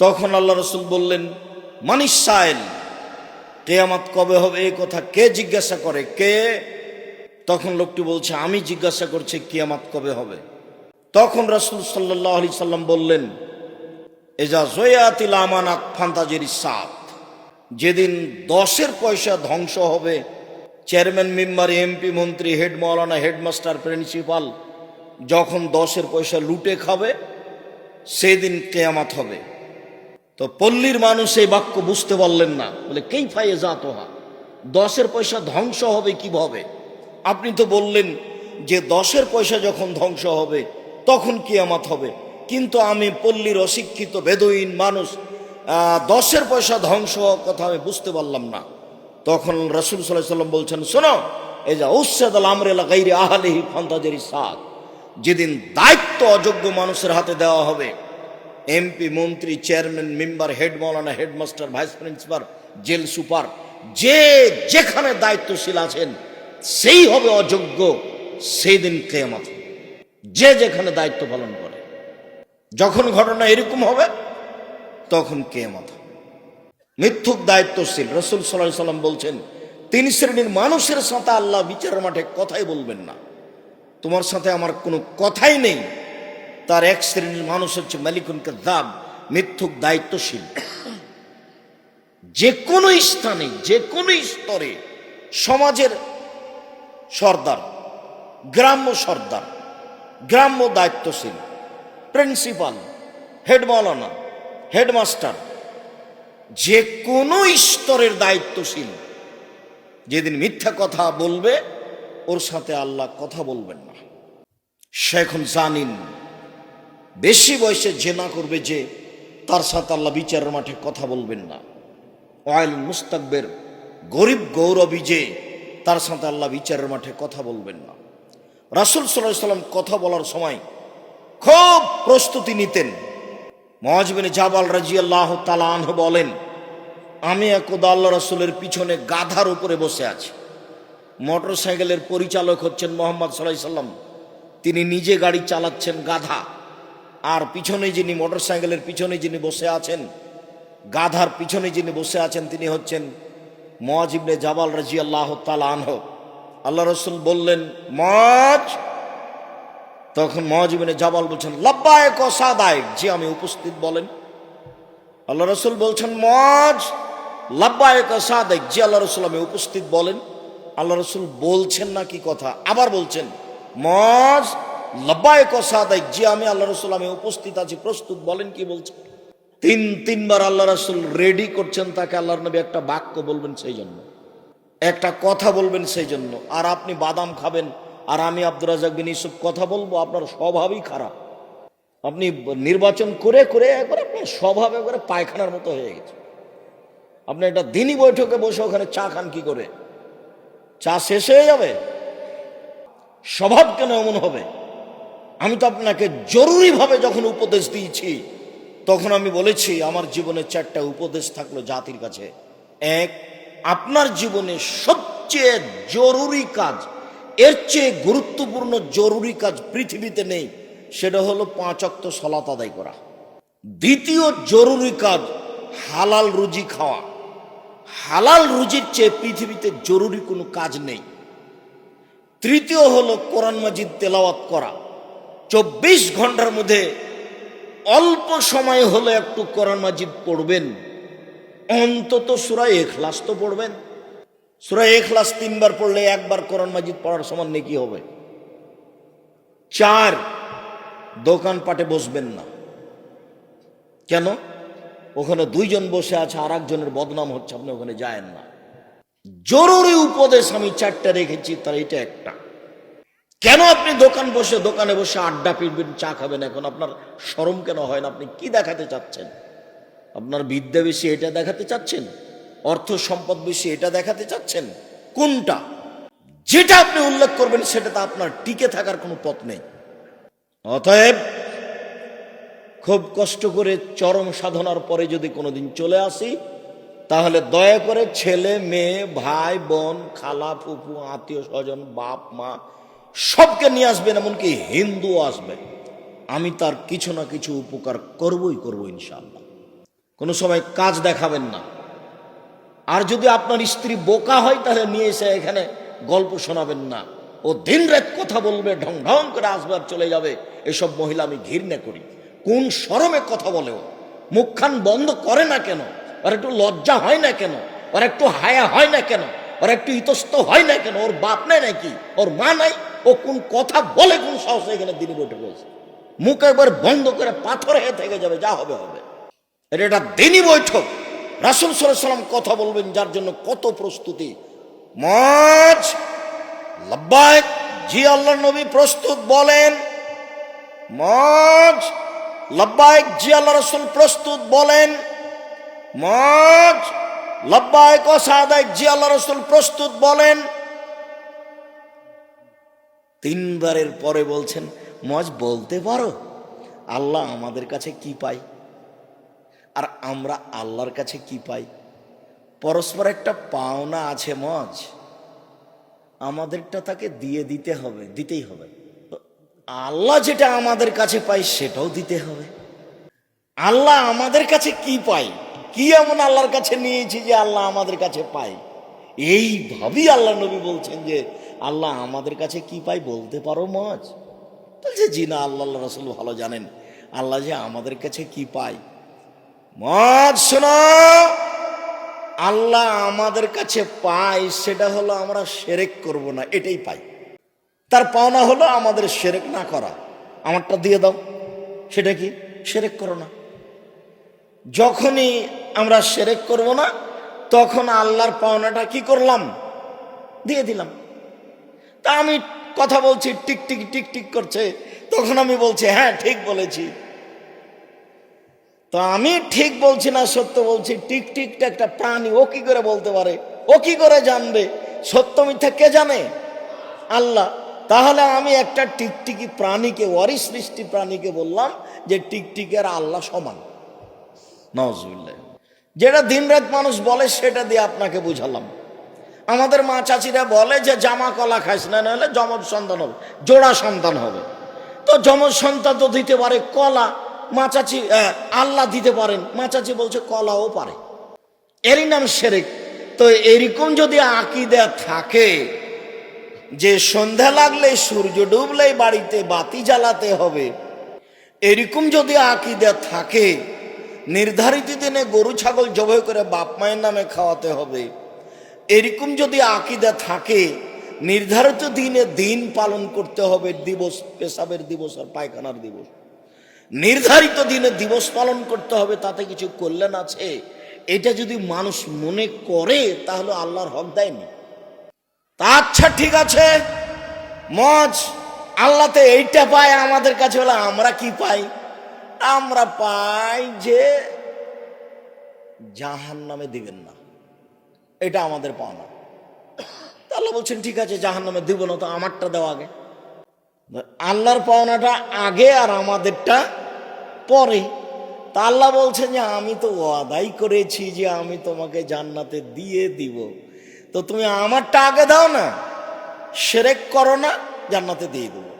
তখন আল্লাহ রসুল বললেন, মানিস সাইল কেয়ামাত কবে হবে এই কথা কে জিজ্ঞাসা করে? কে? তখন লোকটি বলছে, আমি জিজ্ঞাসা করছি কিয়ামাত কবে হবে? তখন রসুল সাল্লাহ আলি সাল্লাম বললেন, এজা জয়াতিল আমানাত ফান্তাজের সাত, যেদিন দশের পয়সা ধ্বংস হবে, চেয়ারম্যান, মেম্বার, এমপি, মন্ত্রী, হেড মৌলানা, হেডমাস্টার, প্রিন্সিপাল, যখন দশের পয়সা লুটে খাবে, সেদিন কেয়ামাত হবে। তো পল্লীর মানুষ এই বাক্য বুঝতে পারলেন না। বলে কেই ফাইয়ে জাত হা দশের পয়সা ধ্বংস হবে কীভাবে আপনি তো বললেন যে দশের পয়সা যখন ধ্বংস হবে, তখন কিয়ামাত হবে। কিন্তু আমি পল্লীর অশিক্ষিত বেদইন মানুষ দশের পয়সা ধ্বংস কথা আমি বুঝতে পারলাম না। তখন রসুল সাল্লাহ সাল্লাম বলছেন, শোনো, এই যা উচ্ছেদ আল আমরেলা গাইরে আহালিহি ফান্তাজের সাদ, যেদিন দায়িত্ব অযোগ্য মানুষের হাতে দেওয়া হবে এমপি মন্ত্রী চেয়ারম্যান মেম্বার হেড মৌলানা headmaster vice principal jail super যে যেখানে দায়িত্বশীল আছেন, সেই হবে অযোগ্য সেই দিন কেয়ামত। যে যেখানে দায়িত্ব পালন করে, যখন ঘটনা এরকম হবে, তখন কেয়ামত মিথ্যুক দায়িত্বশীল, রসুল সাল্লাহ সাল্লাম বলছেন, তিন শ্রেণির মানুষের সাথে আল্লাহ বিচারের মাঠে কথাই বলবেন না। তোমার সাথে আমার কোনো কথাই নেই। তার এক শ্রেণির মানুষ হচ্ছে মালিকুন কাদ্দাব মিথ্যুক, দায়িত্বশীল। যে কোনো স্থানে যে কোনো স্তরে সমাজের সর্দার, গ্রাম্য সর্দার, গ্রাম্য দায়িত্বশীল, প্রিন্সিপাল, হেড মৌলানা হেডমাস্টার যে কোনো স্তরের দায়িত্বশীল, যেদিন মিথ্যা কথা বলবে, ওর সাথে আল্লাহ কথা বলবেন না। সে এখন জানিন বেশি বয়সে জেনা করবে যে তার সাথে আল্লাহ বিচারের মাঠে কথা বলবেন না। অয়েল মুস্তাকবের, গরিব গৌরবী যে তার সাথে আল্লাহ বিচারের মাঠে কথা বলবেন না। রাসুল সাল্লাহ সাল্লাম কথা বলার সময় খুব প্রস্তুতি নিতেন। মহাজবিন জাবাল রাজি আল্লাহ তালাহ বলেন, আমি একদা আল্লাহ রসুলের পিছনে গাধার উপরে বসে আছি। মোটর সাইকেলের পরিচালক হচ্ছেন মোহাম্মদ সাল্লাহ সাল্লাম। তিনি নিজে গাড়ি চালাচ্ছেন গাধা। আর পিছনে যিনি মোটর সাইকেলের পিছনে যিনি বসে আছেন, গাধার পিছনে যিনি বসে আছেন, তিনি হচ্ছেন মজিবনে জাবাল রাজি আল্লাহ তালাহ আল্লাহ রসুল বললেন মজ তখন মহাজীবনে জাবাল বলছেন, লব্বায়ক ও সাদায়ক। যে আমি উপস্থিত বলেন। আল্লাহ রসুল বলছেন মজ লব্বায়ক ও সাদায়ক। যে আল্লাহ রসুল, আমি উপস্থিত বলেন। আল্লাহ রসুল বলছেন না কি কথা? আবার বলছেন মজ লব্বায়ক ও সাদায়ক যে আমি আল্লাহ রসুল, আমি উপস্থিত আছি, প্রস্তুত, বলেন কি বলছেন তিন, তিনবার আল্লাহ রসুল রেডি করছেন তাকে, আল্লাহর নবী একটা বাক্য বলবেন সেই জন্য একটা কথা বলবেন সেই জন্য আর আপনি বাদাম খাবেন, আর আমি আব্দুর রাজাক ইসুফ কথা বলব, আপনার স্বভাবই খারাপ। আপনি নির্বাচন করে করে একবার আপনার স্বভাব একবারে পায়খানার মতো হয়ে গেছে। আপনি একটা দিনই বৈঠকে বসে ওখানে চা খান কি করে? চা শেষ হয়ে যাবে? স্বভাব কেন এমন হবে? আমি তো আপনাকে জরুরিভাবে যখন উপদেশ দিয়েছি, তখন আমি বলেছি, আমার জীবনে চারটা উপদেশ থাকল জাতির কাছে। এক, আপনার জীবনে সবচেয়ে জরুরি কাজ, এর চেয়ে গুরুত্বপূর্ণ জরুরি কাজ পৃথিবীতে নেই, সেটা হলো পাঁচ অক্ত সলাত আদায় করা। দ্বিতীয় জরুরি কাজ, হালাল রুজি খাওয়া। হালাল রুজির চেয়ে পৃথিবীতে জরুরি কোনো কাজ নেই। তৃতীয় হলো কোরআন মাজিদ তেলাওয়াত করা। চব্বিশ ঘণ্টার মধ্যে অল্প সময় হলে একটু কোরআন মাজিদ পড়বেন। অন্তত সুরায় এখলাস তো পড়বেন। সুরায় এখলাস তিনবার পড়লে একবার কোরআন মাজিদ পড়ার সমান নেকি হবে। চার দোকানপাটে বসবেন না। কেন? ওখানে দুইজন বসে আছে আর একজনের বদনাম হচ্ছে, আপনি ওখানে যায়েন না। জরুরি উপদেশ আমি চারটা রেখেছি, তার এটা একটা। কেন আপনি দোকান বসে, দোকানে বসে আড্ডা পিটবেন, চা খাবেন এখন? আপনার সরম কেন হয় না? আপনি কি দেখাতে চাচ্ছেন? আপনার বিদ্যা বেশি, এটা দেখাতে চাচ্ছেন? অর্থ সম্পদ বেশি, এটা দেখাতে চাচ্ছেন? কোনটা? যেটা আপনি উল্লেখ করবেন, সেটাতে আপনার টিকে থাকার কোনো পথ নেই। অতএব, খুব কষ্ট করে চরম সাধনার পরে যদি কোনোদিন চলে আসি, তাহলে দয়া করে ছেলে, মেয়ে, ভাই, বোন, খালা, ফুফু, আত্মীয় স্বজন, বাপ, মা সবকে নিয়ে আসবেন, এমনকি হিন্দু আসবে। আমি তার কিছু না কিছু উপকার করবই, করব ইনশাআল্লাহ। কোনো সময় কাজ দেখাবেন না। আর যদি আপনার স্ত্রী বোকা হয়, তাহলে নিয়ে এসে এখানে গল্প শোনাবেন না। ও দিন রাত কথা বলবে, ঢং ঢং করে আসবে আর চলে যাবে। এসব মহিলা আমি ঘৃণা করি। কোন শরমে কথা বলে ও? মুখখান বন্ধ করে না কেন? ওর একটু লজ্জা হয় না কেন? ওর একটু হায়া হয় না কেন? ওর একটু ইতস্ত হয় না কেন? ওর বাপ নাই নাকি? ওর মা নাই? ও কোন কথা বলে কোন সাহস এখানে দিনে বৈঠক রয়েছে মুখ একবার বন্ধ করে পাথর হয়ে থেকে যাবে, যা হবে হবে। এটা একটা দিনই বৈঠক। রাসুল সাল্লাম কথা বলবেন, যার জন্য কত প্রস্তুতি। মজ লব্বাইক জি আল্লাহ নবী প্রস্তুত বলেন। মজ লব্বাইক জি আল্লাহ রসুল প্রস্তুত বলেন। মজ লব্বাইক ও সাদাইক জি আল্লাহ রসুল প্রস্তুত বলেন। তিনবারের পরে বলছেন, মজ, বলতে পারো, আল্লাহ আমাদের কাছে কি পাই আর আমরা আল্লাহর কাছে কি পাই? পরস্পর একটা পাওনা আছে, মজ। আমাদেরটা তাকে দিয়ে দিতে হবে, দিতেই হবে। আল্লাহ যেটা আমাদের কাছে পাই সেটাও দিতে হবে। আল্লাহ আমাদের কাছে কি পাই কি এমন আল্লাহর কাছে নিয়েছি যে আল্লাহ আমাদের কাছে পাই এইভাবেই আল্লাহ নবী বলছেন যে, আল্লাহ আমাদের কাছে কি পাই বলতে পারো মজ বলছে, জি না, আল্লাহ আল্লাহ রসুল ভালো জানেন। আল্লাহ যে আমাদের কাছে কি পাই? মজ শোনা, আল্লাহ আমাদের কাছে পাই সেটা হলো আমরা সেরেক করব না, এটাই পাই। তার পাওনা হলো আমাদের সেরেক না করা। আমারটা দিয়ে দাও। সেটা কি? সেরেক করো না। যখনই আমরা সেরেক করব না তখন আল্লাহর পাওনাটা কি করলাম? দিয়ে দিলাম। তা আমি কথা বলছি, টিক টিক টিক টিক করছে। তখন আমি বলছি হ্যাঁ ঠিক বলেছি। তো আমি ঠিক বলছি না, সত্য বলছি। টিক, টিকটা একটা প্রাণী, ও কি করে বলতে পারে? ও কি করে জানবে? সত্য মিথ্যা কে জানে? আল্লাহ। তাহলে আমি একটা টিকটিকি প্রাণীকে ওয়ারি সৃষ্টি প্রাণীকে বললাম যে টিকটিকের আল্লাহ সমান। নজরুল্লাহ যেটা দিনরাত মানুষ বলে সেটা দিয়ে আপনাকে বুঝালাম। আমাদের মা চাচিরা বলে যে, জামা কলা খাইস না, নাহলে যমজ সন্তান হবে, জোড়া সন্তান হবে। তো যমজ সন্তান তো দিতে পারে কলা, মা চাচি আল্লাহ দিতে পারেন। মা চাচি বলছে, কলাও পারে। এরই নাম সেরেক। তো এরকম যদি আকিদা থাকে যে, সন্ধ্যা লাগলে সূর্য ডুবলেই বাড়িতে বাতি জ্বালাতে হবে, এরকম যদি আকিদা থাকে নির্ধারিত দিনে গরু, ছাগল জবাই করে বাপ মায়ের নামে খাওয়াতে হবে। এরকম যদি আকিদা থাকে, নির্ধারিত দিনে দিন পালন করতে হবে, দিবস, পেশাবের দিবস আর পায়খানার দিবস। নির্ধারিত দিনে দিবস পালন করতে হবে, তাতে কিছু কল্যাণ আছে? এটা যদি মানুষ মনে করে, তাহলে আল্লাহর হক দেয়নি। তা আচ্ছা ঠিক আছে। মজ আল্লাহতে এইটা পায়, আমাদের কাছে হলে আমরা কি পাই? আমরা পাই যে জাহান নামে দিবেন না। এটা আমাদের পাওনা। আল্লাহ বলছেন, ঠিক আছে জাহান নামে দিব না, তো আমারটা দেওয়া আগে। আল্লাহর পাওনাটা আগে আর আমাদেরটা পরে। তা আল্লাহ বলছেন যে, আমি তো ওয়াদাই করেছি যে আমি তোমাকে জান্নাতে দিয়ে দিব। তো তুমি আমারটা আগে দাও না, সেরেক করো না, জান্নাতে দিয়ে দেবো।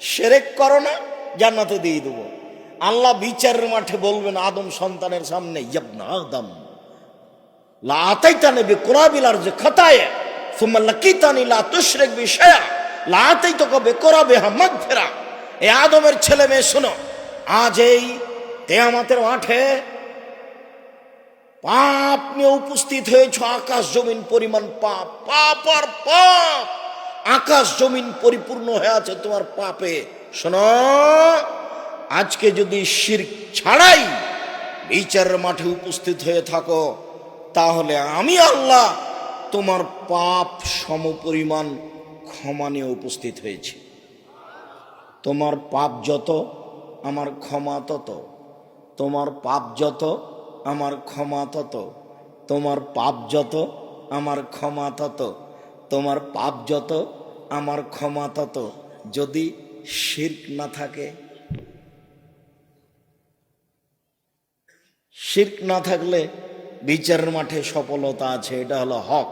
সেরেক করো না, জান্নাতে দিয়ে দেবো। আল্লাহ বিচারের মাঠে বলবেন, আদম সন্তানের সামনে আদম। তুশরিক বিশায়া লা আতাইতুকা বিকুরাবিহা মাগফিরা। এ আদমের ছেলে মেয়ে, শোনো, আজ এই মাঠে উপস্থিত হয়েছ, আকাশ জমিন পরিমাণ পাপ পাপ আর পাপ। আকাশ জমিন পরিপূর্ণ হয়ে আছে তোমার পাপে। শোনো আজকে যদি শির ছাড়াই বিচারের মাঠে উপস্থিত হয়ে থাকো, তাহলে আমি আল্লাহ তোমার পাপ সমপরিমাণ ক্ষমা নিয়ে উপস্থিত হয়েছি। তোমার পাপ যত, আমার ক্ষমা তত। তোমার পাপ যত, আমার ক্ষমা তত। তোমার পাপ যত, আমার ক্ষমা তত। তোমার পাপ যত, আমার ক্ষমা তত। যদি শির্ক না থাকে শির্ক না থাকলে বিচারের মাঠে সফলতা আছে, এটা হলো হক।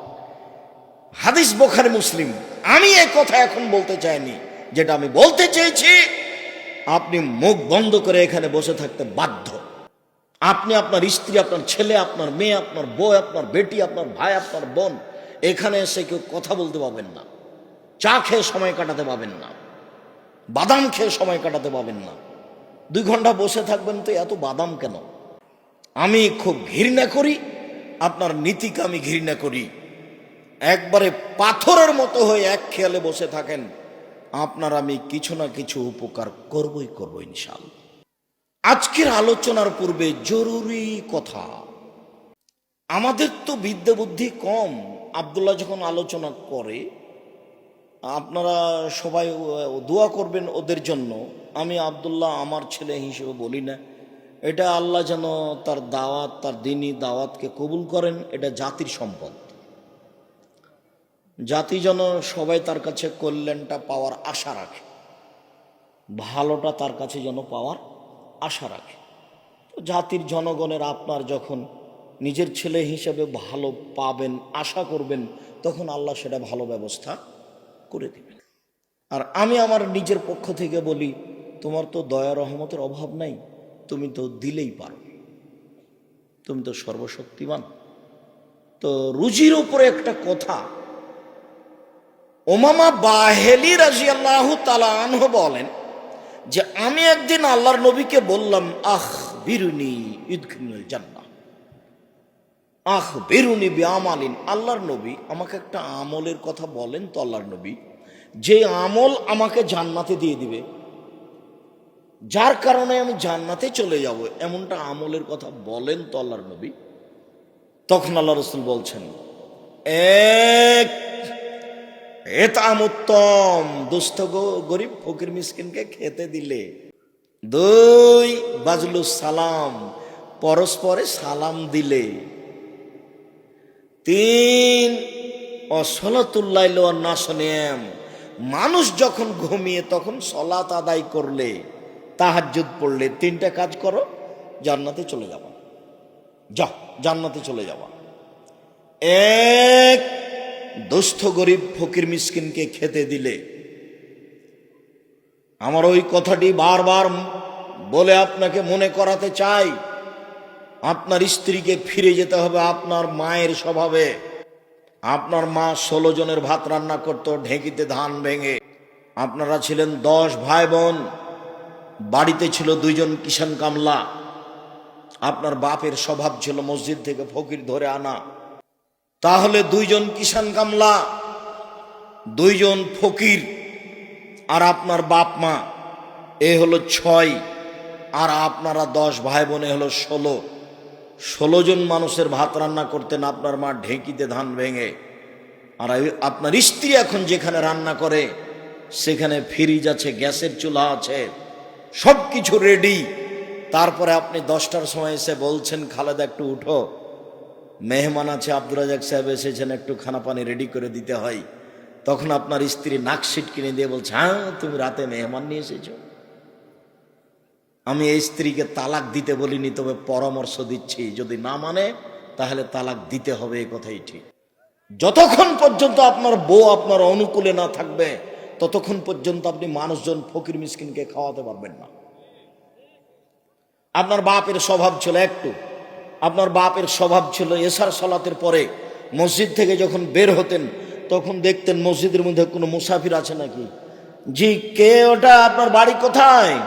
হাদিস বোখারি মুসলিম, আমি এই কথা এখন বলতে চাইনি। যেটা আমি বলতে চেয়েছি, আপনি মুখ বন্ধ করে এখানে বসে থাকতে বাধ্য। আপনি আপনার স্ত্রী, আপনার ছেলে, আপনার মেয়ে, আপনার বউ, আপনার বেটি, আপনার ভাই, আপনার বোন, এখানে এসে কেউ কথা বলতে পাবেন না। চা খেয়ে সময় কাটাতে পাবেন না। বাদাম খেয়ে সময় কাটাতে পাবেন না। দুই ঘণ্টা বসে থাকবেন তো এত বাদাম কেন? আমি খুব ঘৃণা করি, আপনার নীতিকে আমি ঘৃণা করি। একবারে পাথরের মতো হয়ে এক খেয়ালে বসে থাকেন, আপনার আমি কিছু না কিছু উপকার করবই করব ইনশাল আজকের আলোচনার পূর্বে জরুরি কথা, আমাদের তো বিদ্যা বুদ্ধি কম। আবদুল্লাহ যখন আলোচনা করে, আপনারা সবাই দোয়া করবেন ওদের জন্য, আমি আবদুল্লাহ আমার ছেলে হিসেবে বলি না এটা আল্লাহ যেন তার দাওয়াত, তার দিনই দাওয়াতকে কবুল করেন, এটা জাতির সম্পদ। জাতি যেন সবাই তার কাছে কল্যাণটা পাওয়ার আশা রাখে, ভালোটা তার কাছে যেন পাওয়ার আশা রাখে। জাতির জনগণের আপনার যখন নিজের ছেলে হিসেবে ভালো পাবেন, আশা করবেন, তখন আল্লাহ সেটা ভালো ব্যবস্থা করে দিবেন। আর আমি আমার নিজের পক্ষ থেকে বলি, তোমার তো দয়া রহমতের অভাব নাই। তুমি তো দিলেই পারো। তুমি তো সর্বশক্তিমান। তো রুজির উপরে একটা কথা। ওমামা বাহেলি রাজিয়াল্লাহ তালানহ বলেন যে, আমি একদিন আল্লাহর নবীকে বললাম আহ বিরুনি ইদখিনুল জান্নাহ। আহ বেরুনি বিয়ামালিন আল্লাহর নবী আমাকে একটা আমলের কথা বলেন তো আল্লাহর নবী, যে আমল আমাকে জান্নাতে দিয়ে দিবে যার কারণে আমি জান্নাতে চলে যাব, এমনটা আমলের কথা বলেন তো আল্লাহর নবী। তখন আল্লাহ রসুল বলছেন, এক এতাম উত্তম দুস্থ গরিব ফকির মিসকিনকে খেতে দিলে। দুই, বাজলু সালাম, পরস্পরে সালাম দিলে। তিন অসলতুল্লাহ নাসনেম মানুষ যখন ঘুমিয়ে তখন সলাত আদায় করলে। তাহাজ্জুদ পড়লে তিনটা কাজ করো, জান্নাতে চলে যাবা যা জান্নাতে চলে যাবা এক, দুস্থ গরিব ফকির মিসকিনকে খেতে দিলে। আমার ওই কথাটি বারবার বলে আপনাকে মনে করাতে চাই। আপনার স্ত্রীকে ফিরে যেতে হবে আপনার মায়ের স্বভাবে। আপনার মা ষোলো জনের ভাত রান্না করতো, ঢেঁকিতে ধান ভেঙে। আপনারা ছিলেন দশ ভাই বোন। বাড়িতে ছিল দুইজন কিষান কামলা। আপনার বাপের স্বভাব ছিল মসজিদ থেকে ফকির ধরে আনা। তাহলে দুইজন কিষান কামলা, দুইজন ফকির আর আপনার বাপ মা, এ হলো ছয় আর আপনারা দশ, ভাই বোনে হলো ষোলো। ষোলো জন মানুষের ভাত রান্না করতেন, আপনার মা ঢেঁকিতে ধান ভেঙে। আর আপনার স্ত্রী এখন যেখানে রান্না করে, সেখানে ফ্রিজ আছে, গ্যাসের চুলা আছে। সব কিছু রেডি তারপরে আপনি দশটার সময় এসে বলছেন, খালেদা, একটু উঠো। মেহমান আছে আব্দুল রাজাক সাহেব এসেছেন, একটু খানা পানি রেডি করে দিতে হয়। তখন আপনার স্ত্রী নাকশিট কিনে দিয়ে বলছে হ্যাঁ তুমি রাতে মেহমান নিয়ে এসেছ। আমি এই স্ত্রীকে তালাক দিতে বলিনি, তবে পরামর্শ দিচ্ছি। যদি না মানে তাহলে তালাক দিতে হবে এই কথাই ঠিক। যতক্ষণ পর্যন্ত আপনার বউ আপনার অনুকূলে না থাকবে ততক্ষণ পর্যন্ত আপনি মানুষজন ফকির মিসকিনকে খাওয়াতে পারবেন না। আপনার বাপের স্বভাব ছিল একটু। আপনার বাপের স্বভাব ছিল এসার সলাতের পরে মসজিদ থেকে যখন বের হতেন, তখন দেখতেন মসজিদের মধ্যে কোনো মুসাফির আছে নাকি? জি, কে ওটা? আপনার বাড়ি কোথায়?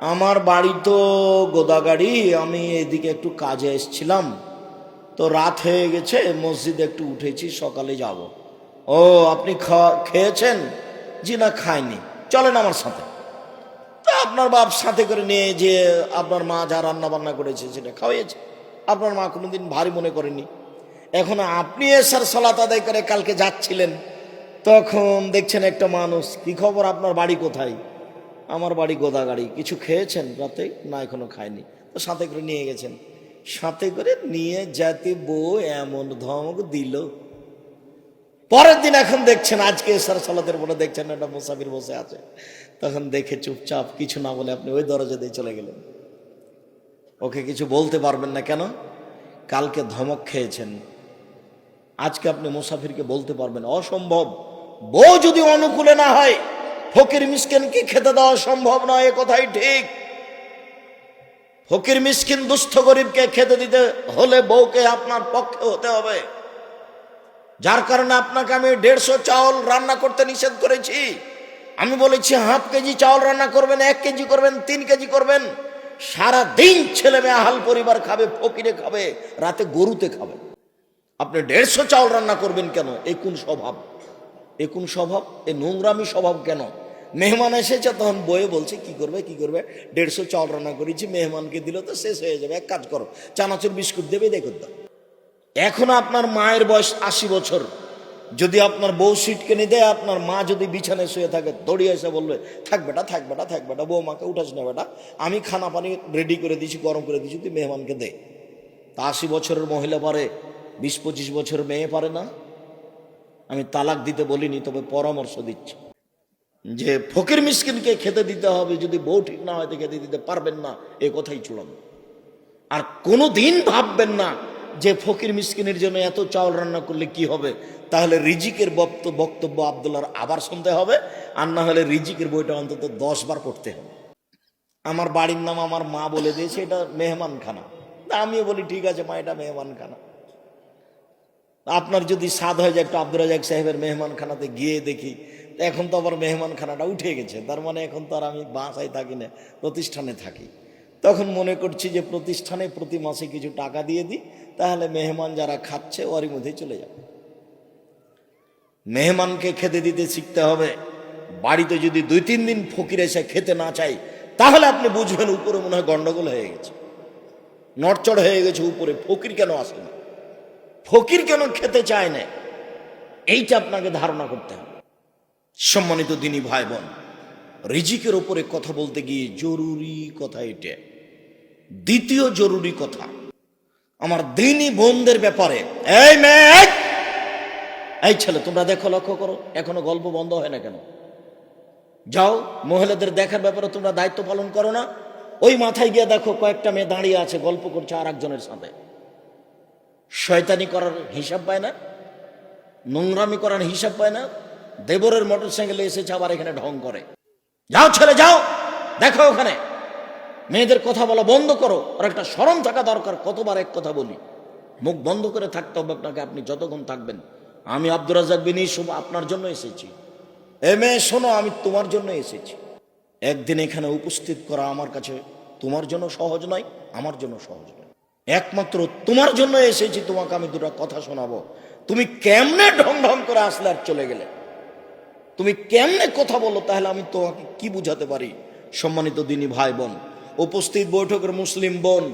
আমার বাড়ি তো গোদাগাড়ি। আমি এদিকে একটু কাজে এসছিলাম। তো রাত হয়ে গেছে, মসজিদে একটু উঠেছি, সকালে যাব। ও, আপনি খাওয়া খেয়েছেন? জি না, খাইনি। চলেন আমার সাথে। তা আপনার বাপ সাথে করে নিয়ে যে আপনার মা যা রান্না বান্না করেছে সেটা খাওয়াইছে আপনার মা কোনোদিন ভারী মনে করেনি। এখন আপনি এসার সলাত আদায় করে কালকে যাচ্ছিলেন, তখন দেখছেন একটা মানুষ, কি খবর, আপনার বাড়ি কোথায়? আমার বাড়ি গোদাগাড়ি। কিছু খেয়েছেন রাতে? না, এখনও খায়নি তো সাথে করে নিয়ে গেছেন। সাথে করে নিয়ে যাতে বউ এমন ধমক দিল। পরের দিন এখন দেখছেন, আজকে এসার সালাতের পরে দেখছেন একটা মুসাফির বসে আছে। তখন দেখে চুপচাপ কিছু না বলে আপনি ওই দরজা দিয়ে চলে গেলেন। ওকে কিছু বলতে পারবেন না কেন? কালকে ধমক খেয়েছেন। আজকে আপনি মুসাফিরকে বলতে পারবেন, অসম্ভব। বউ যদি অনুকূলে না হয়, ফকির মিসকেনকে খেতে দেওয়া সম্ভব নয়? এ কথাই ঠিক। ফকির মিসকিন দুস্থ গরিবকে খেতে দিতে হলে বউকে আপনার পক্ষে হতে হবে। যার কারণে আপনাকে আমি দেড়শো চাউল রান্না করতে নিষেধ করেছি। আমি বলেছি, হাফ কেজি চাউল রান্না করবেন, এক কেজি করবেন, তিন কেজি করবেন। সারা দিন ছেলে মেয়ে, আহাল পরিবার খাবে, ফকিরে খাবে, রাতে গরুতে খাবে। আপনি দেড়শো চাউল রান্না করবেন কেন? এ কোন স্বভাব? এ কোন স্বভাব? এ নোংরামি স্বভাব কেন? মেহমান এসেছে, তখন বয়ে বলছে, কি করবে কি করবে? দেড়শো চাউল রান্না করেছি, মেহমানকে দিল তো শেষ হয়ে যাবে। এক কাজ করো, চানাচুর বিস্কুট দেবে, দেখুন দাও এখন আপনার মায়ের বয়স আশি বছর। যদি আপনার বউ সিট কিনে দেয়, আপনার মা যদি বিছানায় শুয়ে থাকে দড়িয়ে এসে বলবে, থাক বেটা থাক বেটা থাক বেটা, বউ মাকে উঠাস না বেটা। আমি খানা পানি রেডি করে দিয়েছি গরম করে দিয়েছি তুই মেহমানকে দে। তা আশি বছরের মহিলা পারে, বিশ পঁচিশ বছরের মেয়ে পারে না। আমি তালাক দিতে বলিনি, তবে পরামর্শ দিচ্ছি। যে ফকির মিসকিনকে খেতে দিতে হবে, যদি বউ ঠিক না হয় খেতে দিতে পারবেন না, এ কথাই চূড়ান্ত। আর কোনো দিন ভাববেন না যে ফকির মিসকিনের জন্য এত চাউল রান্না করলে কি হবে? তাহলে রিজিকের বক্ত- বক্তব্য আবদুল্লার আবার শুনতে হবে, আর না হলে রিজিকের বইটা অন্তত দশ বার পড়তে হবে। আমার বাড়ির নাম আমার মা বলে দিয়েছে, এটা মেহমানখানা। আমিও বলি, ঠিক আছে মা, এটা মেহমানখানা। আপনার যদি স্বাদ হয়ে যায় একটু আব্দুল রাজাক সাহেবের মেহমানখানাতে গিয়ে দেখি এখন তো আবার মেহমানখানাটা উঠে গেছে। তার মানে এখন তো আর আমি বাসায় থাকি না, প্রতিষ্ঠানে থাকি। তখন মনে করছি যে প্রতিষ্ঠানে প্রতি মাসে কিছু টাকা দিয়ে দিই তাহলে মেহমান যারা খাচ্ছে ওরই মধ্যেই চলে যাবে। মেহমানকে খেতে দিতে শিখতে হবে। বাড়িতে যদি দুই তিন দিন ফকির এসে খেতে না চাই তাহলে আপনি বুঝবেন উপরে মনে হয় গন্ডগোল হয়ে গেছে। নড়চড় হয়ে গেছে উপরে, ফকির কেন আসে না? ফকির কেন খেতে চায় না? এইটা আপনাকে ধারণা করতে হবে। সম্মানিত দিনী ভাই বোন রিজিকের ওপরে কথা বলতে গিয়ে জরুরি কথা এটা। দ্বিতীয় জরুরি কথা আমার দিনী বোনদের ব্যাপারে। এই মেয়ে! এই ছেলে, তোমরা দেখো, লক্ষ্য করো, এখনও গল্প বন্ধ হয় না কেন? যাও, মহিলাদের দেখার ব্যাপারে তোমরা দায়িত্ব পালন করো না। ওই মাথায় গিয়ে দেখো, কয়েকটা মেয়ে দাঁড়িয়ে আছে, গল্প করছে আর একজনের সাথে। শয়তানি করার হিসাব পায় না, নোংরামি করার হিসাব পায় না, দেবরের মোটর সাইকেলে এসেছে, আবার এখানে ঢং করে। যাও ছেলে, যাও, দেখো ওখানে। মেয়েদের কথা বলা বন্ধ করো। আর একটা স্মরণ থাকা দরকার, কতবার এক কথা বলি। মুখ বন্ধ করে থাকতে হবে আপনাকে, আপনি যতক্ষণ থাকবেন। আমি আব্দুর রাজাক বিন ইসুফ আপনার জন্য এসেছি। এ মেয়ে শোনো, আমি তোমার জন্য এসেছি। একদিন এখানে উপস্থিত করা আমার কাছে তোমার জন্য সহজ নয়, আমার জন্য সহজ নয়। একমাত্র তোমার জন্য এসেছি, তোমাকে আমি দুটো কথা শোনাবো। তুমি কেমনে ঢং ঢং করে আসলে আর চলে গেলে? তুমি কেমনে কথা বলো, তাহলে আমি তোমাকে কি বুঝাতে পারি? সম্মানিত দিনী ভাই বোন উপস্থিত বৈঠকের মুসলিম বোন